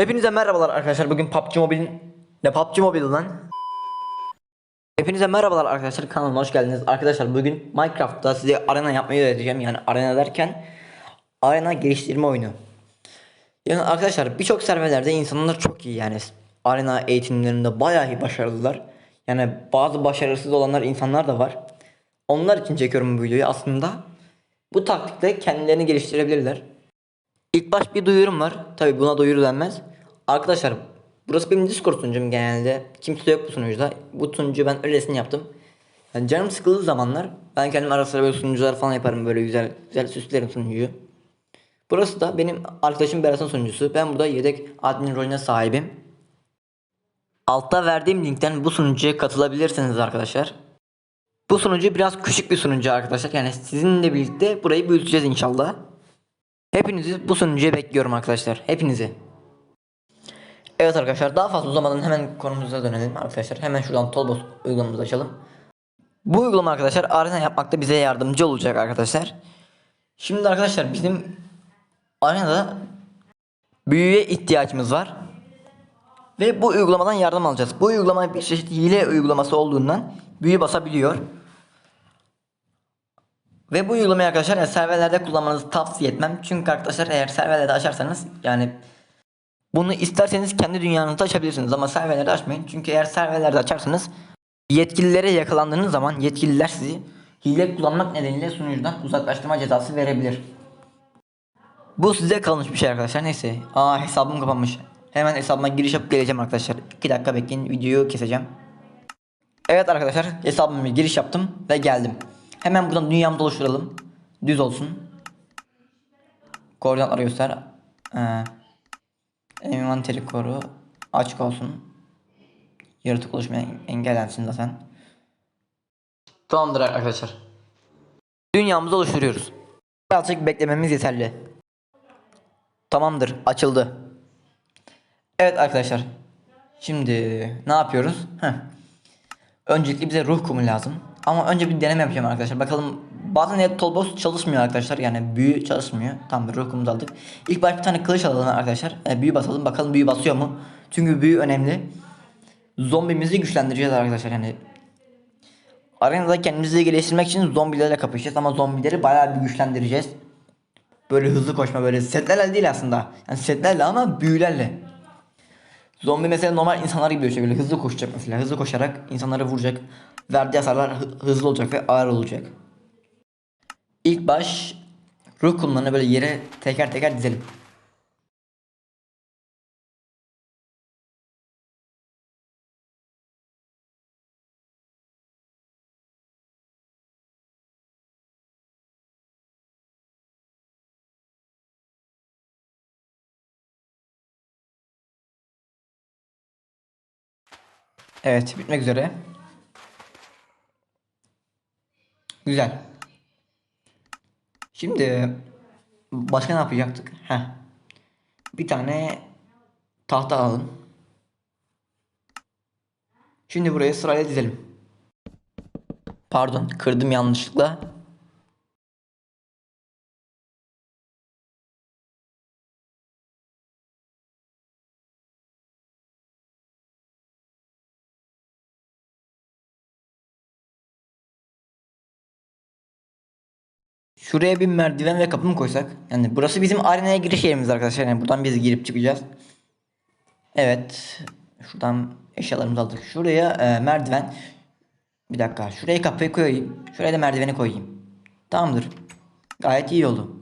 Hepinize merhabalar arkadaşlar. Bugün PUBG Mobile'in ne PUBG Mobile lan? Hepinize merhabalar arkadaşlar. Kanalıma hoş geldiniz. Arkadaşlar bugün Minecraft'ta size arena yapmayı öğreteceğim. Yani arena derken arena geliştirme oyunu. Yani arkadaşlar birçok serverlerde insanlar çok iyi yani arena eğitimlerinde bayağı iyi başarılılar. Yani bazı başarısız olanlar insanlar da var. Onlar için çekiyorum bu videoyu aslında. Bu taktikle kendilerini geliştirebilirler. İlk baş bir duyurum var. Tabi buna duyuru denmez. Arkadaşlar burası benim Discord sunucum genelde. Kimse yok bu sunucuda. Bu sunucuyu ben öylesine yaptım. Yani canım sıkıldığı zamanlar ben kendim ara sıra böyle sunucular falan yaparım böyle güzel güzel süslerim sunucuyu. Burası da benim arkadaşım Berat'ın sunucusu. Ben burada yedek admin rolüne sahibim. Altta verdiğim linkten bu sunucuya katılabilirsiniz arkadaşlar. Bu sunucu biraz küçük bir sunucu arkadaşlar. Yani sizinle birlikte burayı büyüteceğiz inşallah. Hepinizi bu sunucuya bekliyorum arkadaşlar. Hepinizi. Evet arkadaşlar daha fazla uzamadan hemen konumuza dönelim arkadaşlar. Hemen şuradan Tolbos uygulamamızı açalım. Bu uygulama arkadaşlar arena yapmakta bize yardımcı olacak arkadaşlar. Şimdi arkadaşlar bizim arenada büyüye ihtiyacımız var. Ve bu uygulamadan yardım alacağız. Bu uygulama bir çeşit hile uygulaması olduğundan büyü basabiliyor. Ve bu uygulamayı arkadaşlar yani serverlerde kullanmanızı tavsiye etmem. Çünkü arkadaşlar eğer serverlerde açarsanız yani bunu isterseniz kendi dünyanızda açabilirsiniz ama serverlerde açmayın. Çünkü eğer serverlerde açarsanız yetkililere yakalandığınız zaman yetkililer sizi hile kullanmak nedeniyle sunucudan uzaklaştırma cezası verebilir. Bu size kalmış bir şey arkadaşlar. Neyse. Aa hesabım kapanmış. Hemen hesabıma giriş yapıp geleceğim arkadaşlar. 2 dakika bekleyin. Videoyu keseceğim. Evet arkadaşlar hesabıma bir giriş yaptım ve geldim. Hemen buradan dünyamızı oluşturalım. Düz olsun. Koordinatları göster. Ee, envanteri koru. Açık olsun. Yaratık oluşmaya engellensin zaten. Tamamdır arkadaşlar. Dünyamızı oluşturuyoruz. Birazcık beklememiz yeterli. Tamamdır açıldı. Evet arkadaşlar. Şimdi ne yapıyoruz? Heh. Öncelikle bize ruh kumu lazım. Ama önce bir deneme yapacağım arkadaşlar. Bakalım bazen net tolboz çalışmıyor arkadaşlar. Yani büyü çalışmıyor. Tamam ruh kumumuzu aldık. İlk baş bir tane kılıç alalım arkadaşlar. E, büyü basalım. Bakalım büyü basıyor mu? Çünkü büyü önemli. Zombimizi güçlendireceğiz arkadaşlar. Yani arenada kendimizi geliştirmek için zombilerle kapışacağız. Ama zombileri bayağı bir güçlendireceğiz. Böyle hızlı koşma böyle setlerle değil aslında. Yani setlerle ama büyülerle. Zombi mesela normal insanlar gibi böyle hızlı koşacak mesela. Hızlı koşarak insanları vuracak. Verdiği hasarlar hı- hızlı olacak ve ağır olacak. İlk baş ruh kumlarını böyle yere teker teker dizelim. Evet bitmek üzere. Güzel. Şimdi başka ne yapacaktık? Heh. Bir tane tahta alalım. Şimdi buraya sırayla dizelim. Pardon kırdım yanlışlıkla. Şuraya bir merdiven ve kapı mı koysak? Yani burası bizim arenaya giriş yerimiz arkadaşlar. Yani buradan biz girip çıkacağız. Evet. Şuradan eşyalarımızı aldık. Şuraya e, merdiven. Bir dakika. Şuraya kapıyı koyayım. Şuraya da merdiveni koyayım. Tamamdır. Gayet iyi oldu.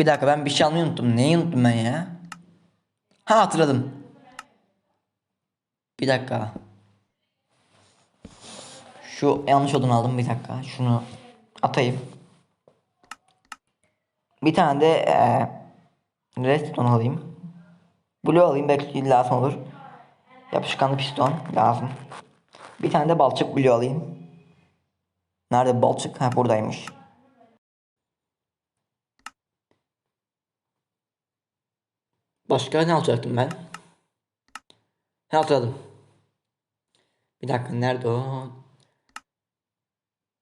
Bir dakika ben bir şey almayı unuttum. Neyi unuttum ben ya? Ha hatırladım. Bir dakika. Şu yanlış olduğunu aldım bir dakika. Şunu atayım. Bir tane de eee redstone alayım. Blue alayım belki lazım olur. Yapışkanlı piston lazım. Bir tane de balçık blue alayım. Nerede balçık? Ha buradaymış. Başka ne alacaktım ben? Ne hatırladım. Bir dakika nerede o?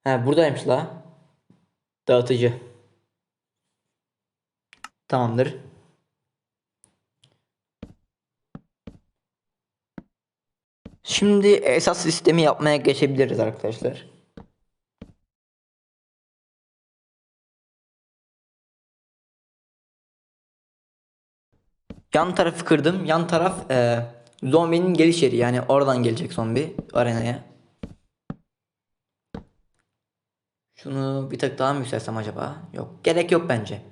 Ha buradaymış la. Dağıtıcı. Tamamdır. Şimdi esas sistemi yapmaya geçebiliriz arkadaşlar. Yan tarafı kırdım. Yan taraf e, zombinin geliş yeri. Yani oradan gelecek zombi arenaya. Şunu bir tık daha mı yükseltsem acaba? Yok. Gerek yok bence.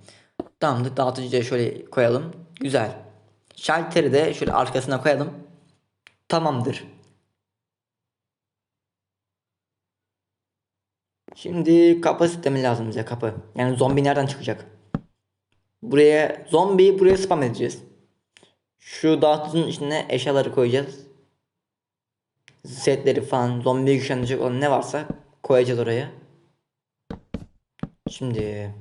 Tamamdır. Dağıtıcıya şöyle koyalım. Güzel. Şalteri de şöyle arkasına koyalım. Tamamdır. Şimdi kapı sistemi lazım bize kapı. Yani zombi nereden çıkacak? Buraya zombiyi buraya spam edeceğiz. Şu dağıtıcının içine eşyaları koyacağız. Setleri falan zombiyi güçlendirecek olan ne varsa koyacağız oraya. Şimdi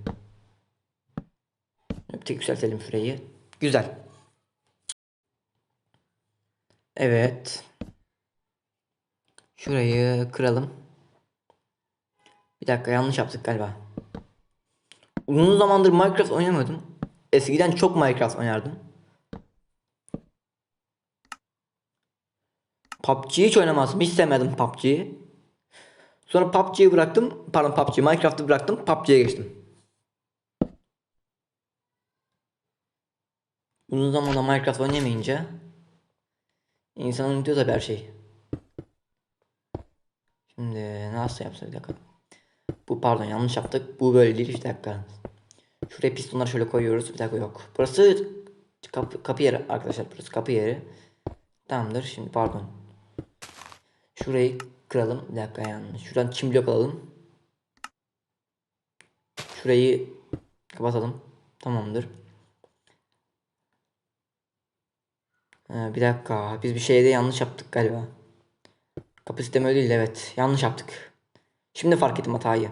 tek yükseltelim şurayı. Güzel. Evet. Şurayı kıralım. Bir dakika yanlış yaptık galiba. Uzun zamandır Minecraft oynamıyordum. Eskiden çok Minecraft oynardım. PUBG'yi hiç oynamazdım. Hiç sevmedim PUBG'yi. Sonra PUBG'yi bıraktım. Pardon PUBG, Minecraft'ı bıraktım. PUBG'ye geçtim. Uzun zamandır Minecraft oynayamayınca insan unutuyor tabii her şeyi. Şimdi nasıl yapsak bir dakika. Bu pardon yanlış yaptık. Bu böyle değil. Bir dakika. Şuraya pistonları şöyle koyuyoruz. Bir dakika yok. Burası kapı, kapı yeri arkadaşlar. Burası kapı yeri. Tamamdır. Şimdi pardon. Şurayı kıralım. Bir dakika yanlış. Şuradan çim blok alalım. Şurayı kapatalım. Tamamdır. Ee, bir dakika. Biz bir şeyde yanlış yaptık galiba. Kapı sistemi öyle değil evet. Yanlış yaptık. Şimdi fark ettim hatayı.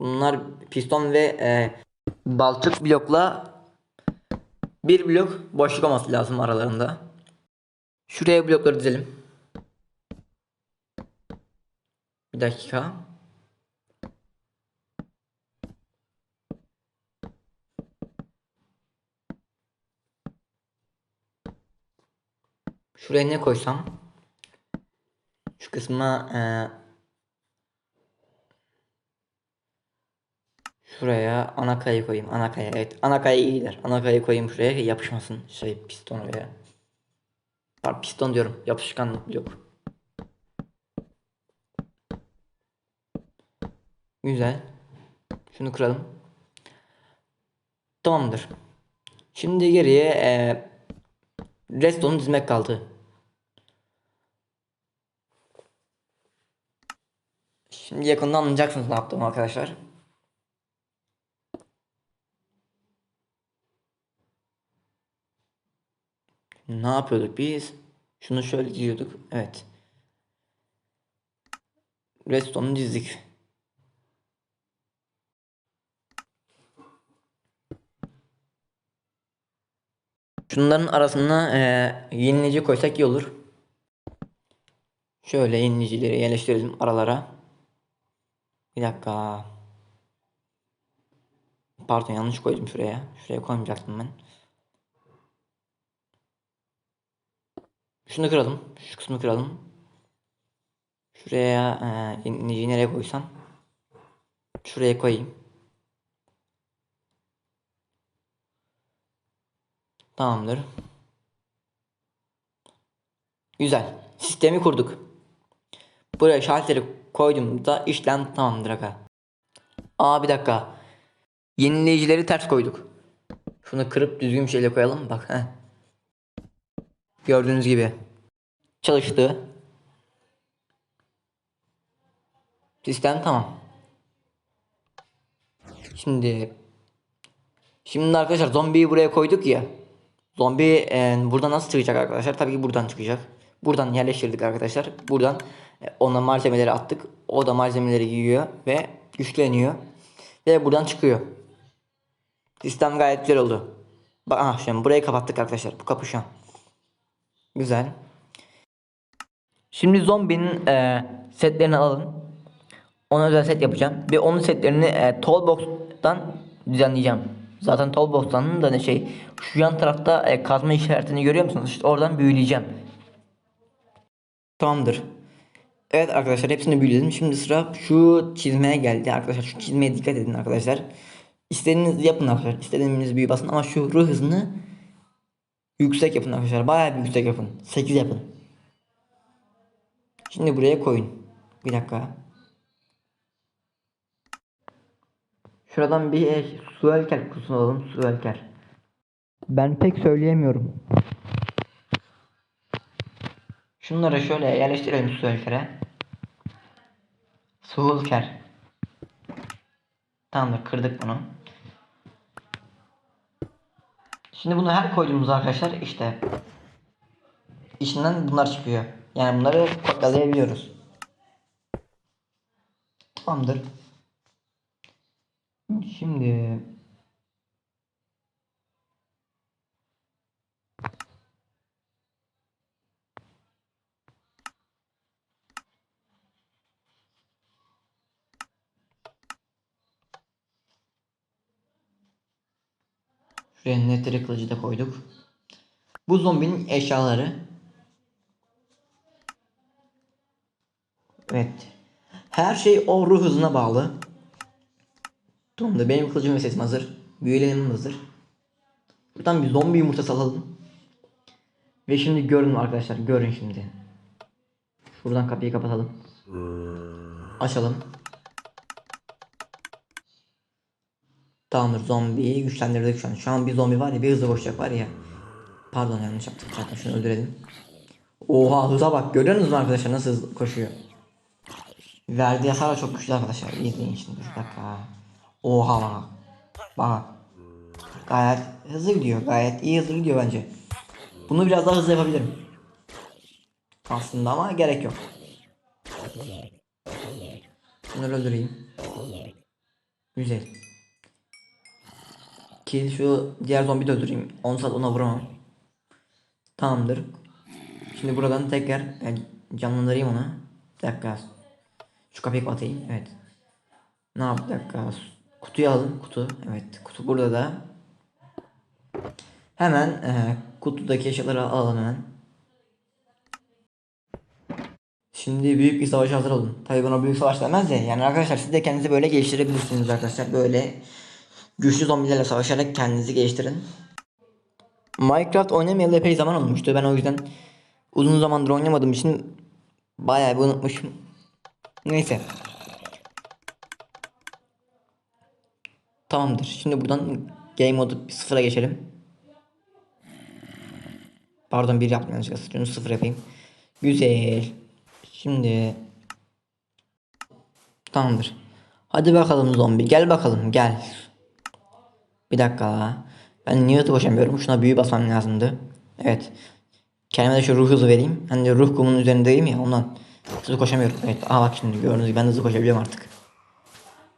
Bunlar piston ve e, balçık blokla bir blok boşluk olması lazım aralarında. Şuraya blokları dizelim. Bir dakika. Şuraya ne koysam? Şu kısma e, şuraya ana kayı koyayım. Ana kaya evet. Ana kaya iyi gider. Ana kayı koyayım şuraya yapışmasın şey piston oraya. Piston diyorum. Yapışkan yok. Güzel. Şunu kıralım. Tamamdır. Şimdi geriye e, redstone'u dizmek kaldı. Şimdi yakında anlayacaksınız ne yaptım arkadaşlar. Ne yapıyorduk biz? Şunu şöyle diziyorduk. Evet. Redstone'u dizdik. Şunların arasına e, yenileyici koysak iyi olur. Şöyle yenileyicileri yerleştirelim aralara. Bir dakika. Pardon yanlış koydum şuraya. Şuraya koymayacaktım ben. Şunu kıralım. Şu kısmı kıralım. Şuraya e, nereye koysam. Şuraya koyayım. Tamamdır. Güzel. Sistemi kurduk. Buraya şalteri koyduğumda işlem tamamdır aga. Aa bir dakika. Yenileyicileri ters koyduk. Şunu kırıp düzgün bir şeyle koyalım. Bak he. Gördüğünüz gibi. Çalıştı. Sistem tamam. Şimdi Şimdi arkadaşlar zombiyi buraya koyduk ya. Zombi e, buradan nasıl çıkacak arkadaşlar? Tabii ki buradan çıkacak. Buradan yerleştirdik arkadaşlar. Buradan e, ona malzemeleri attık. O da malzemeleri giyiyor ve güçleniyor. Ve buradan çıkıyor. Sistem gayet güzel oldu. Bak aha şimdi burayı kapattık arkadaşlar. Bu kapı şu an. Güzel. Şimdi zombinin e, setlerini alın. Ona özel set yapacağım. Ve onun setlerini e, Toolbox'tan düzenleyeceğim. Zaten Toolbox'tan da ne şey şu yan tarafta e, kazma işaretini görüyor musunuz? İşte oradan büyüleyeceğim. Tamamdır. Evet arkadaşlar hepsini büyüledim. Şimdi sıra şu çizmeye geldi arkadaşlar. Şu çizmeye dikkat edin arkadaşlar. İstediğinizi yapın arkadaşlar. İstediğiniz büyü basın ama şu ruh hızını yüksek yapın arkadaşlar. Bayağı bir yüksek yapın. 8 yapın. Şimdi buraya koyun. Bir dakika. Şuradan bir e, su elker kutusunu alalım. Su elker. Ben pek söyleyemiyorum. Şunları şöyle yerleştirelim su elkere. Su elker. Tamamdır kırdık bunu. Şimdi bunu her koyduğumuz arkadaşlar işte içinden bunlar çıkıyor. Yani bunları kopyalayabiliyoruz. Tamamdır. Şimdi Şuraya netleri kılıcı da koyduk. Bu zombinin eşyaları. Evet. Her şey o ruh hızına bağlı. Tamamdır. Benim kılıcım ve sesim hazır. Büyülerim hazır. Buradan bir zombi yumurtası alalım. Ve şimdi görün arkadaşlar. Görün şimdi. Şuradan kapıyı kapatalım. Açalım. Tamamdır zombiyi güçlendirdik şu an. Şu an bir zombi var ya bir hızlı koşacak var ya. Pardon yanlış yaptık zaten şunu öldürelim. Oha hıza bak görüyor musunuz arkadaşlar nasıl hızlı koşuyor. Verdiği hasar çok güçlü arkadaşlar. İzleyin şimdi bir dakika. Oha bak. Gayet hızlı gidiyor. Gayet iyi hızlı gidiyor bence. Bunu biraz daha hızlı yapabilirim. Aslında ama gerek yok. Bunları öldüreyim. Güzel. Ki şu diğer zombi de öldüreyim. 10 saat ona vuramam. Tamamdır. Şimdi buradan tekrar yani canlandırayım onu. Bir dakika. Şu kapıyı kapatayım. Evet. Ne yap? Bir dakika. Kutuyu alın. Kutu. Evet. Kutu burada da. Hemen e, kutudaki eşyaları alalım hemen. Şimdi büyük bir savaşa hazır olun. Tabii buna büyük savaş demez de. Yani arkadaşlar siz de kendinizi böyle geliştirebilirsiniz arkadaşlar. Böyle güçlü zombilerle savaşarak kendinizi geliştirin. Minecraft oynamayalı epey zaman olmuştu. Ben o yüzden uzun zamandır oynamadığım için bayağı bir unutmuşum. Neyse. Tamamdır. Şimdi buradan game modu sıfıra geçelim. Pardon bir yanlışlıkla. Şunu sıfır yapayım. Güzel. Şimdi Tamamdır. Hadi bakalım zombi. Gel bakalım gel. Bir dakika. Ben niye hızlı koşamıyorum? Şuna büyü basmam lazımdı. Evet. Kendime de şu ruh hızı vereyim. Hani ruh kumunun üzerindeyim ya ondan. Hızlı koşamıyorum. Evet. Aa bak şimdi gördüğünüz gibi ben hızlı koşabiliyorum artık.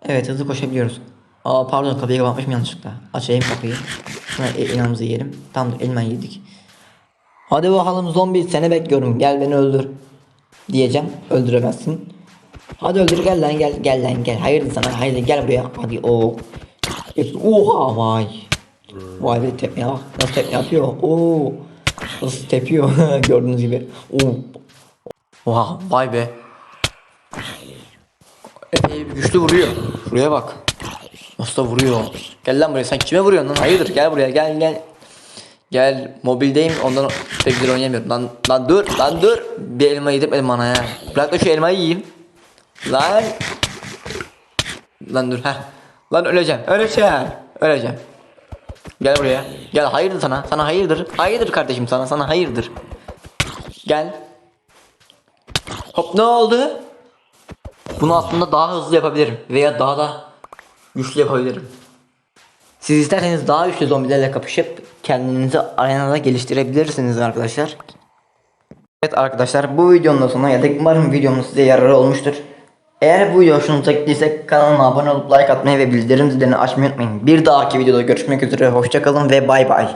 Evet hızlı koşabiliyoruz. Aa pardon kapıyı kapatmışım yanlışlıkla. Açayım kapıyı. Şuna el- elmamızı yiyelim. Tamamdır elma yedik. Hadi bakalım zombi seni bekliyorum. Gel beni öldür. Diyeceğim. Öldüremezsin. Hadi öldür gel lan gel gel lan gel. Hayırdır sana hayırdır gel buraya. Hadi o. Oha vay. Vay be tepmeye bak. Nasıl tepme yapıyor. Oo. Nasıl tepiyor. Gördüğünüz gibi. Oo. Oha vay be. Epey güçlü vuruyor. Şuraya bak. Da vuruyor. Gel lan buraya sen kime vuruyorsun lan? Hayırdır gel buraya gel gel. Gel mobildeyim ondan pek güzel oynayamıyorum. Lan, lan dur lan dur. Bir elma yedirmedim bana ya. Bırak da şu elmayı yiyeyim. Lan. Lan dur ha. Lan öleceğim. Öleceğim. Öleceğim. Gel buraya. Gel hayırdır sana. Sana hayırdır. Hayırdır kardeşim sana. Sana hayırdır. Gel. Hop ne oldu? Bunu aslında daha hızlı yapabilirim. Veya daha da güçlü yapabilirim. Siz isterseniz daha güçlü zombilerle kapışıp kendinizi arenada geliştirebilirsiniz arkadaşlar. Evet arkadaşlar bu videonun da sonuna geldik. Umarım videomuz size yararı olmuştur. Eğer bu video hoşunuza gittiyse kanalıma abone olup like atmayı ve bildirim zilini açmayı unutmayın. Bir dahaki videoda görüşmek üzere. Hoşçakalın ve bay bay.